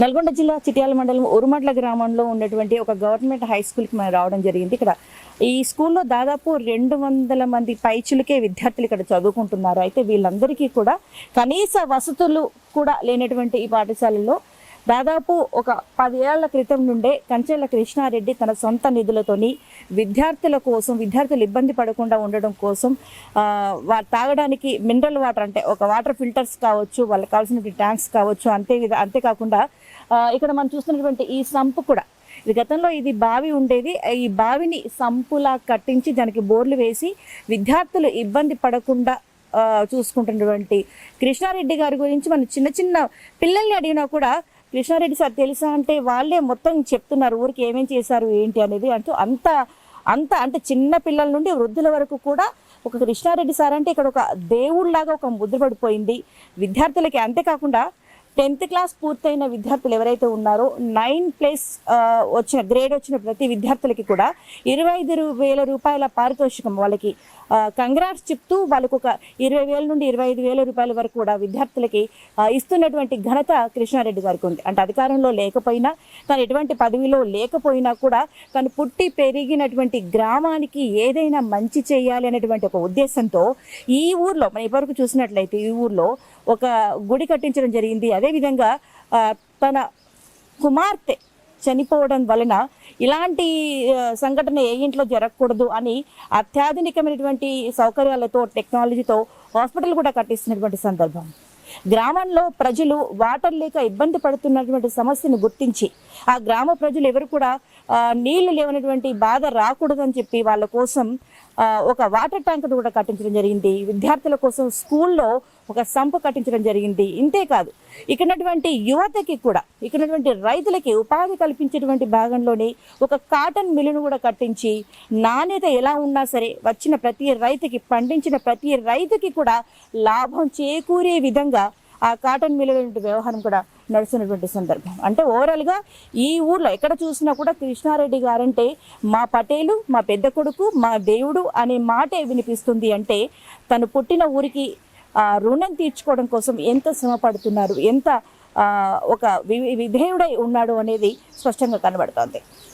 నల్గొండ జిల్లా చిట్యాల మండలం ఉరుమట్ల గ్రామంలో ఉన్నటువంటి ఒక గవర్నమెంట్ హై స్కూల్కి మనం రావడం జరిగింది. ఇక్కడ ఈ స్కూల్లో దాదాపు రెండు వందల మంది పైచులకే విద్యార్థులు ఇక్కడ చదువుకుంటున్నారు. అయితే వీళ్ళందరికీ కూడా కనీస వసతులు కూడా లేనటువంటి ఈ పాఠశాలలో దాదాపు ఒక పదేళ్ళ క్రితం నుండే కంచెల కృష్ణారెడ్డి తన సొంత నిధులతోని విద్యార్థుల కోసం విద్యార్థులు ఇబ్బంది పడకుండా ఉండడం కోసం వా- తాగడానికి మినరల్ వాటర్ అంటే ఒక వాటర్ ఫిల్టర్స్ కావచ్చు వాళ్ళకి కావాల్సిన ట్యాంక్స్ కావచ్చు అంతే విధ అంతేకాకుండా ఇక్కడ మనం చూస్తున్నటువంటి ఈ సంపు కూడా ఇది గతంలో ఇది బావి ఉండేది ఈ బావిని సంపులా కట్టించి దానికి బోర్లు వేసి విద్యార్థులు ఇబ్బంది పడకుండా చూసుకుంటున్నటువంటి కృష్ణారెడ్డి గారి గురించి మనం చిన్న చిన్న పిల్లల్ని అడిగినా కూడా కృష్ణారెడ్డి సార్ తెలుసా అంటే వాళ్ళే మొత్తం చెప్తున్నారు ఊరికి ఏమేం చేశారు ఏంటి అనేది అంటూ అంత అంత అంటే చిన్న పిల్లల నుండి వృద్ధుల వరకు కూడా ఒక కృష్ణారెడ్డి సార్ అంటే ఇక్కడ ఒక దేవుళ్ళలాగా ఒక ముద్ర పడిపోయింది. విద్యార్థులకి అంతేకాకుండా టెన్త్ క్లాస్ పూర్తయిన విద్యార్థులు ఎవరైతే ఉన్నారో నైన్ ప్లస్ వచ్చిన గ్రేడ్ వచ్చిన ప్రతి విద్యార్థులకి కూడా ఇరవై ఐదు వేల రూపాయల పారితోషికం వాళ్ళకి కంగ్రాట్స్ చెప్తూ వాళ్ళకు ఒక ఇరవై వేల నుండి ఇరవై ఐదు వేల రూపాయల వరకు కూడా విద్యార్థులకి ఇస్తున్నటువంటి ఘనత కృష్ణారెడ్డి గారికి ఉంది. అంటే అధికారంలో లేకపోయినా తను ఎటువంటి పదవిలో లేకపోయినా కూడా తను పుట్టి పెరిగినటువంటి గ్రామానికి ఏదైనా మంచి చేయాలి అనేటువంటి ఒక ఉద్దేశంతో ఈ ఊర్లో మనం ఇప్పటివరకు చూసినట్లయితే ఈ ఊర్లో ఒక గుడి కట్టించడం జరిగింది. అదేవిధంగా తన కుమార్తె చనిపోవడం వలన ఇలాంటి సంఘటన ఏ ఇంట్లో జరగకూడదు అని అత్యాధునికమైనటువంటి సౌకర్యాలతో టెక్నాలజీతో హాస్పిటల్ కూడా కట్టిస్తున్నటువంటి సందర్భం. గ్రామంలో ప్రజలు వాటర్ లేక ఇబ్బంది పడుతున్నటువంటి సమస్యను గుర్తించి ఆ గ్రామ ప్రజలు ఎవరు కూడా నీళ్ళు లేవనటువంటి బాధ రాకూడదని చెప్పి వాళ్ళ కోసం ఒక వాటర్ ట్యాంక్ కూడా కట్టించడం జరిగింది. విద్యార్థుల కోసం స్కూల్లో ఒక సంపు కట్టించడం జరిగింది. ఇంతే కాదు ఇక్కడటువంటి యువతకి కూడా ఇక్కడటువంటి రైతులకి ఉపాధి కల్పించేటువంటి భాగంలోనే ఒక కాటన్ మిల్లును కూడా కట్టించి నాణ్యత ఎలా ఉన్నా సరే వచ్చిన ప్రతి రైతుకి పండించిన ప్రతి రైతుకి కూడా లాభం చేకూరే విధంగా ఆ కాటన్ మిల్లు వ్యవహారం కూడా నడుస్తున్నటువంటి సందర్భం. అంటే ఓవరాల్గా ఈ ఊర్లో ఎక్కడ చూసినా కూడా కృష్ణారెడ్డి గారంటే మా పటేలు మా పెద్ద కొడుకు మా దేవుడు అనే మాటే వినిపిస్తుంది అంటే తను పుట్టిన ఊరికి రుణం తీర్చుకోవడం కోసం ఎంత శ్రమ పడుతున్నారు ఎంత ఒక వి- విధేయుడై ఉన్నాడు అనేది స్పష్టంగా కనబడుతోంది.